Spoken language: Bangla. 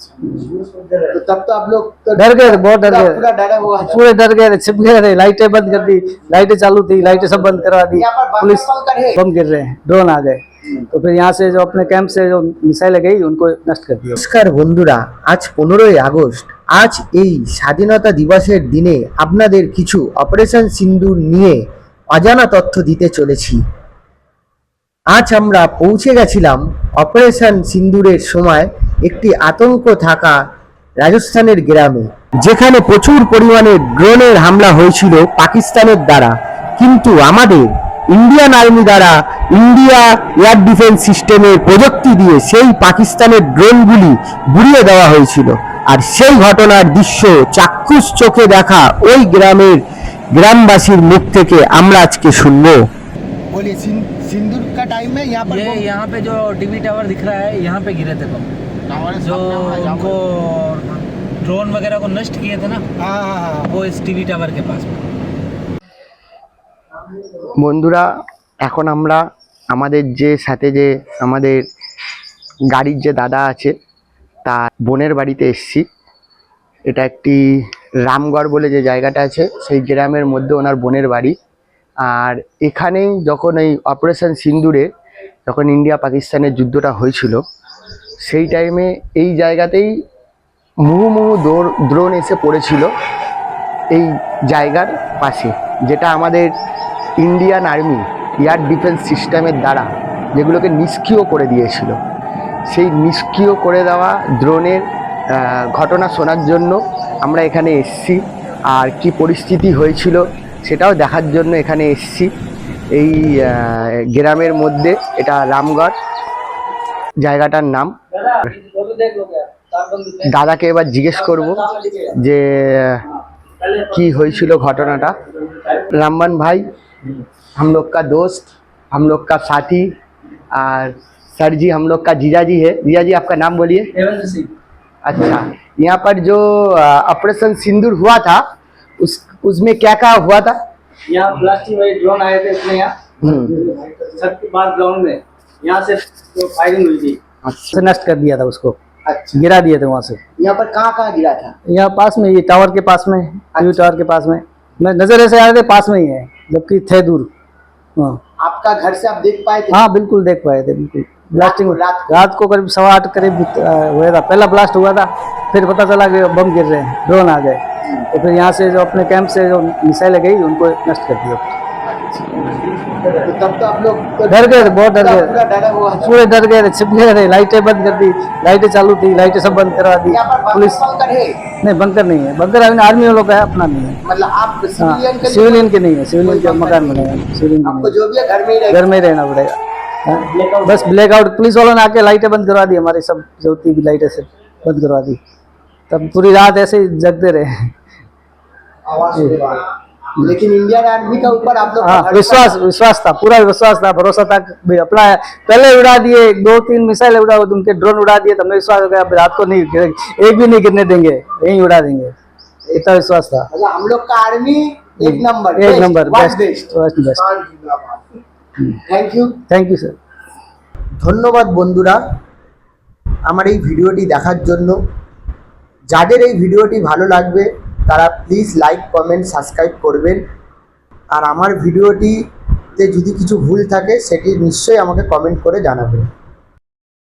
तो तब तो आप लोग तो डर गए थे बहुत डर पूरा- गए पूरा डरा हुआ था पूरे डर गए थे छिप गए थे लाइटें बंद कर दी लाइटें चालू थी लाइटें सब बंद करवा दी यहाँ पर बम पुलिस बंकर है बम गिर रहे हैं ड्रोन आ गए तो फिर यहाँ से जो अपने कैंप से जो मिसाइलें गई उनको नष्ट कर दिया নমস্কার বন্ধুরা আজ পনেরোই আগস্ট আজ এই স্বাধীনতা দিবসের দিনে আপনাদের কিছু অপারেশন সিন্দুর নিয়ে অজানা তথ্য দিতে চলেছি আজ আমরা পৌঁছে গেছিলাম অপারেশন সিন্দুরের সময় একটি আতঙ্ক থাকা রাজস্থানের গ্রামে যেখানে প্রচুর পরিমাণে ড্রোনের হামলা হয়েছিল পাকিস্তানের দ্বারা কিন্তু আমাদের ইন্ডিয়ান আর্মি দ্বারা ইন্ডিয়া এয়ার ডিফেন্স সিস্টেমের প্রযুক্তি দিয়ে সেই পাকিস্তানের ড্রোনগুলি গুড়িয়ে দেওয়া হয়েছিল আর সেই ঘটনার দৃশ্য চাক্ষুষ চোখে দেখা ওই গ্রামের গ্রামবাসীর মুখ থেকে আমরা আজকে শুনবো बोलिए सिंदूर का टाइम में यहाँ पर ये यहाँ पे जो टीवी टावर दिख रहा है यहाँ पे गिरे थे बम जो उनको ड्रोन वगैरह को नष्ट किए थे ना हाँ हाँ हाँ वो इस टीवी टावर के पास में বন্ধুরা এখন আমরা আমাদের যে সাথে যে আমাদের গাড়ির যে দাদা আছে তার বোনের বাড়িতে এসছি এটা একটি রামগড় বলে যে জায়গাটা আছে সেই গ্রামের মধ্যে ওনার বোনের বাড়ি আর এখানেই যখন এই অপারেশন সিন্দুরে যখন ইন্ডিয়া পাকিস্তানের যুদ্ধটা হয়েছিল সেই টাইমে এই জায়গাতেই মুহুমুহু দ্রোণ এসে পড়েছিল এই জায়গার পাশে যেটা আমাদের ইন্ডিয়ান আর্মি এয়ার ডিফেন্স সিস্টেমের দ্বারা যেগুলোকে নিষ্ক্রিয় করে দিয়েছিল। সেই নিষ্ক্রিয় করে দেওয়া আহ, ঘটনা শোনার জন্য আমরা এখানে এসছি। আর কি পরিস্থিতি হয়েছিল সেটাও দেখার জন্য এখানে এসছি। এই গ্রামের মধ্যে এটা রামগড় জায়গাটার নাম। দাদাকে এবার জিজ্ঞেস করব যে কি হয়েছিল ঘটনাটা रामबन भाई हम लोग का दोस्त हम लोग का साथी और सर जी हम लोग का जीजा जी है जीजा जी आपका नाम बोलिए देवेंद्र सिंह अच्छा यहाँ पर जो अ, ऑपरेशन सिंदूर हुआ था उस उसमें क्या क्या हुआ था यहाँ ब्लास्टिंग वाले ड्रोन आए थे अपने यहाँ हम्म, छत के बाद ग्राउंड में यहाँ से जो फायरिंग हुई थी अच्छा। नष्ट कर दिया था उसको। अच्छा। गिरा दिए थे वहाँ से। यहाँ पर कहाँ कहाँ गिरा था? यहाँ पास में ये टावर के पास में टीवी टावर के पास में। मैं नज़र ऐसे आ रहे थे पास में ही है जबकि थे दूर। हाँ। आपका घर से आप देख पाए थे? हाँ बिल्कुल देख पाए थे बिल्कुल। ब्लास्टिंग रात को? करीब सवा आठ करीब हुआ था। पहला ब्लास्ट हुआ था फिर पता चला कि बम गिर रहे हैं ड्रोन आ गए। तो फिर यहाँ से जो अपने कैंप से जो मिसाइलें गई उनको नष्ट कर दिया। तो तब तो आप लोग तो डर गए थे बहुत डर गए पूरा डरा गए थे। छिप गए थे लाइटें बंद कर दी लाइटें चालू थी लाइटें सब बंद करवा दी पुलिस नहीं बंकर नहीं है। बंकर अभी आर्मी वालों का है अपना नहीं है। मतलब आप सिविलियन हाँ के नहीं है सिविलियन के मकान नहीं बने हैं। सिविलियन आपको जो भी घर में ही घर में रहना पड़ेगा। हाँ, बस ब्लैकआउट पुलिस वालों ने आके लाइटें बंद करवा दी हमारी सब जो थी भी लाइटें से बंद करवा दी। तब पूरी रात ऐसे ही जगते रहे। लेकिन इंडियन आर्मी का ऊपर आप लोग हाँ भरोसा- विश्वास विश्वास था पूरा विश्वास था भरोसा था कि भाई अपना पहले उड़ा दिए दो तीन मिसाइल उड़ा उनके ड्रोन उड़ा दिए तो हमें विश्वास हो गया अब रात को नहीं गिरे- एक भी नहीं गिरने देंगे यहीं उड़ा देंगे इतना विश्वास था मतलब हम लोग का आर्मी एक नंबर एक number best best best best thank you thank you sir ধন্যবাদ বন্ধুরা আমার এই ভিডিওটি দেখার জন্য যাদের এই ভিডিওটি ভালো লাগবে তারা প্লিজ লাইক কমেন্ট সাবস্ক্রাইব করবেন। আর আমার ভিডিওটিতে যদি কিছু ভুল থাকে, সেটি নিশ্চয়ই আমাকে কমেন্ট করে জানাবেন।